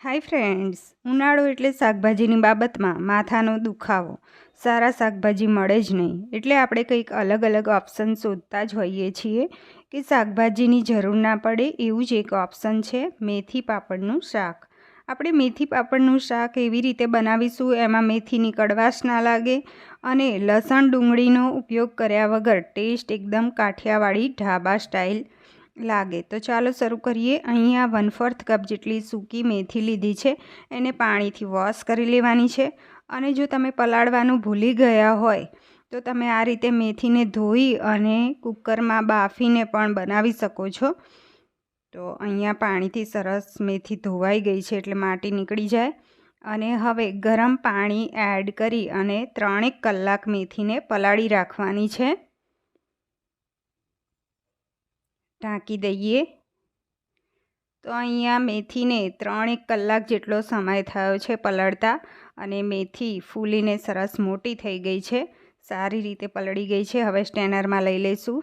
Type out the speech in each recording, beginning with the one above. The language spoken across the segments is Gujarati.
હાય ફ્રેન્ડ્સ, ઉનાળો એટલે શાકભાજીની બાબતમાં માથાનો દુખાવો. સારા શાકભાજી મળે જ નહીં. એટલે આપણે કંઈક અલગ અલગ ઓપ્શન શોધતા જ હોઈએ છીએ કે શાકભાજીની જરૂર ના પડે એવું જ એક ઓપ્શન છે મેથી પાપડનું શાક. આપણે મેથી પાપડનું શાક એવી રીતે બનાવીશું એમાં મેથીની કડવાશ ના લાગે અને લસણ ડુંગળીનો ઉપયોગ કર્યા વગર ટેસ્ટ એકદમ કાઠિયાવાડી ઢાબા સ્ટાઇલ લાગે. તો ચાલો શરૂ કરીએ. અહીંયા વન ફોર્થ કપ જેટલી સૂકી મેથી લીધી છે, એને પાણીથી વોશ કરી લેવાની છે. અને જો તમે પલાળવાનું ભૂલી ગયા હોય, તો તમે આ રીતે મેથીને ધોઈ અને કુકરમાં બાફીને પણ બનાવી શકો છો. તો અહીંયા પાણીથી સરસ મેથી ધોવાઈ ગઈ છે એટલે માટી નીકળી જાય. અને હવે ગરમ પાણી એડ કરી અને ત્રણેક કલાક મેથીને પલાળી રાખવાની છે. ઢાંકી દઈએ. તો અહીંયા મેથીને ત્રણેક કલાક જેટલો સમય થયો છે પલળતા અને મેથી ફૂલીને સરસ મોટી થઈ ગઈ છે. સારી રીતે પલળી ગઈ છે. હવે સ્ટેનરમાં લઈ લઈશું.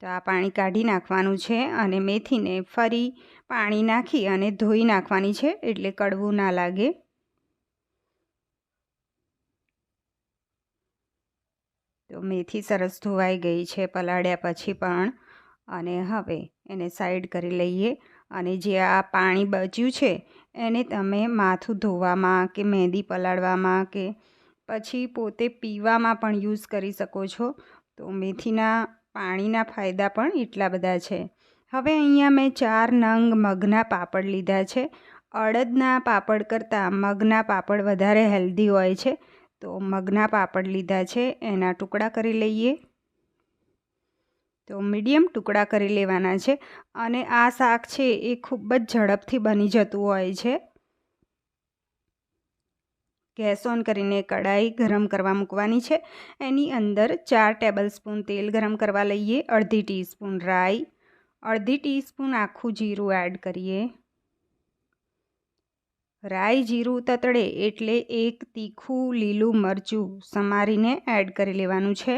તો આ પાણી કાઢી નાખવાનું છે અને મેથીને ફરી પાણી નાખી અને ધોઈ નાખવાની છે એટલે કડવું ના લાગે. તો મેથી સરસ ધોવાઈ ગઈ છે પલાળ્યા પછી પણ. અને હવે એને સાઈડ કરી લઈએ. અને જે આ પાણી બચ્યું છે, એને તમે માથું ધોવામાં કે મહેંદી પલાળવામાં કે પછી પોતે પીવામાં પણ યુઝ કરી શકો છો. તો મેથીના પાણીના ફાયદા પણ એટલા બધા છે. હવે અહીંયા મેં ચાર નંગ મગના પાપડ લીધા છે. અડદના પાપડ કરતાં મગના પાપડ વધારે હેલ્ધી હોય છે. તો મગના પાપડ લીધા છે, એના ટુકડા કરી લઈએ. તો મીડિયમ ટુકડા કરી લેવાના છે અને આ શાક છે એ ખૂબ જ ઝડપથી બની જતું હોય છે. ગેસ ઓન કરીને કડાઈ ગરમ કરવા મૂકવાની છે. એની અંદર ચાર ટેબલ સ્પૂન તેલ ગરમ કરવા લઈએ, અડધી ટીસ્પૂન રાઈ, અડધી ટીસ્પૂન આખું જીરું એડ કરીએ. રાઈ જીરું તતડે એટલે એક તીખું લીલું મરચું સમારીને એડ કરી લેવાનું છે.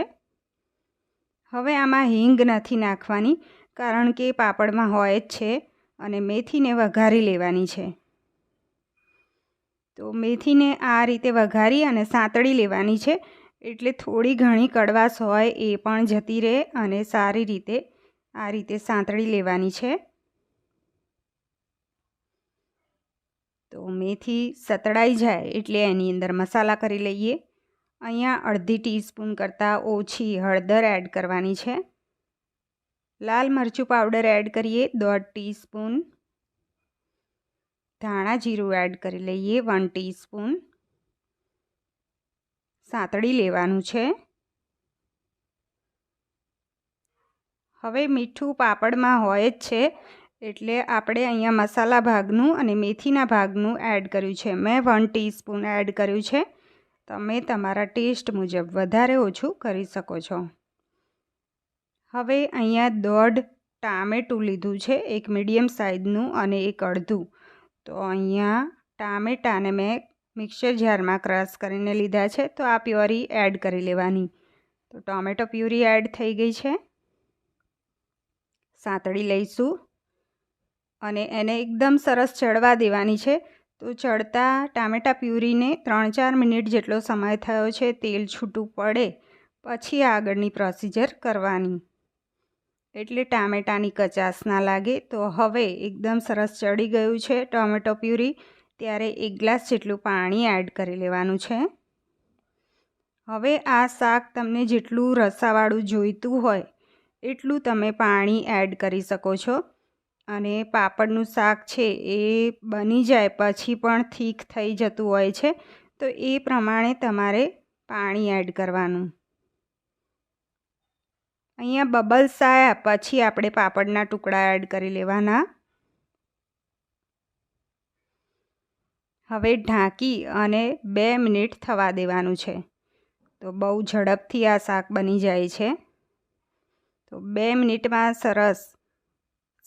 હવે આમાં હિંગ નથી નાખવાની કારણ કે પાપડમાં હોય જ છે અને મેથીને વઘારી લેવાની છે. તો મેથીને આ રીતે વઘારી અને સાંતળી લેવાની છે એટલે થોડી ઘણી કડવાશ હોય એ પણ જતી રહે અને સારી રીતે આ રીતે સાંતળી લેવાની છે. તો મેથી સતળાઈ જાય એટલે એની અંદર મસાલા કરી લઈએ. અહીંયા અડધી ટીસ્પૂન કરતાં ઓછી હળદર એડ કરવાની છે. લાલ મરચું પાવડર એડ કરીએ દોઢ ટીસ્પૂન. ધાણા જીરું એડ કરી લઈએ વન ટીસ્પૂન. સાંતળી લેવાનું છે. હવે મીઠું પાપડમાં હોય જ છે. એટલે આપણે અહીંયા મસાલા ભાગનું અને મેથીના ભાગનું એડ કર્યું છે. મેં વન ટીસ્પૂન એડ કર્યું છે. તમે તમારા ટેસ્ટ મુજબ વધારે ઓછું કરી શકો છો. હવે અહીંયા દોઢ ટામેટું લીધું છે, એક મીડિયમ સાઇઝનું અને એક અડધું. તો અહીંયા ટામેટાને મેં મિક્સર જારમાં ક્રશ કરીને લીધા છે, તો આ પ્યોરી એડ કરી લેવાની. તો ટોમેટો પ્યુરી એડ થઈ ગઈ છે. સાંતળી લઈશું. અને એને એકદમ સરસ ચડવા દેવાની છે. તો ચડતા ટામેટાં પ્યુરીને ત્રણ ચાર મિનિટ જેટલો સમય થયો છે, તેલ છૂટું પડે, પછી આગળની પ્રોસિજર કરવાની. એટલે ટામેટાની કચાશ ના લાગે. તો હવે એકદમ સરસ ચડી ગયું છે ટોમેટો પ્યુરી. ત્યારે એક ગ્લાસ જેટલું પાણી એડ કરી લેવાનું છે. હવે આ શાક તમને જેટલું રસાવાળું જોઈતું હોય, એટલું તમે પાણી એડ કરી શકો છો. અને પાપડનું શાક છે એ બની જાય પછી પણ થીક થઈ જતું હોય છે, તો એ પ્રમાણે તમારે પાણી એડ કરવાનું. અહીંયા બબલ્સ આવ્યા પછી આપણે પાપડના ટુકડા એડ કરી લેવાના. હવે ઢાંકી અને બે મિનિટ થવા દેવાનું છે, તો બહુ ઝડપથી આ શાક બની જાય છે. તો બે મિનિટમાં સરસ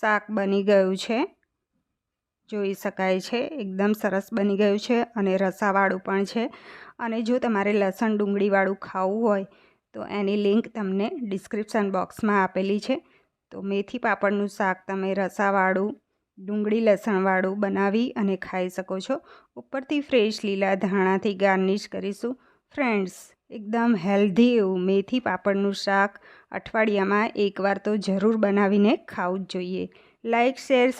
શાક બની ગયું છે. જોઈ શકાય છે, એકદમ સરસ બની ગયું છે અને રસાવાળું પણ છે. અને જો તમારે લસણ ડુંગળીવાળું ખાવું હોય, તો એની લિંક તમને ડિસ્ક્રિપ્શન બોક્સમાં આપેલી છે. તો મેથી પાપડનું શાક તમે રસાવાળું, ડુંગળી લસણવાળું બનાવી અને ખાઈ શકો છો. ઉપરથી ફ્રેશ લીલા ધાણાથી ગાર્નિશ કરીશું. ફ્રેન્ડ્સ, એકદમ હેલ્ધી એવું મેથી પાપડનું શાક અઠવાડિયામાં એકવાર તો જરૂર બનાવીને ખાવું જ જોઈએ. Like share